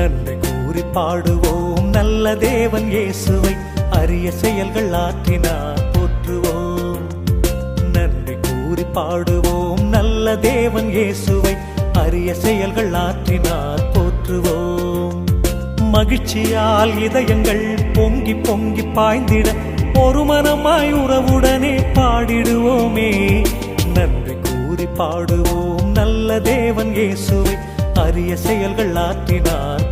நன்றி கூறி பாடுவோம். நல்ல தேவன் இயேசுவை அரிய செயல்கள் ஆற்றினார் போற்றுவோம். நன்றி கூறி பாடுவோம். நல்ல தேவன் இயேசுவை அரிய செயல்கள் ஆற்றினார் போற்றுவோம். மகிழ்ச்சியால் இதயங்கள் பொங்கி பொங்கி பாய்ந்திட ஒரு மனமாய் உறவுடனே பாடிடுவோமே. நன்றி கூறி பாடுவோம். நல்ல தேவன் இயேசுவை அரிய செயல்கள் ஆற்றினார்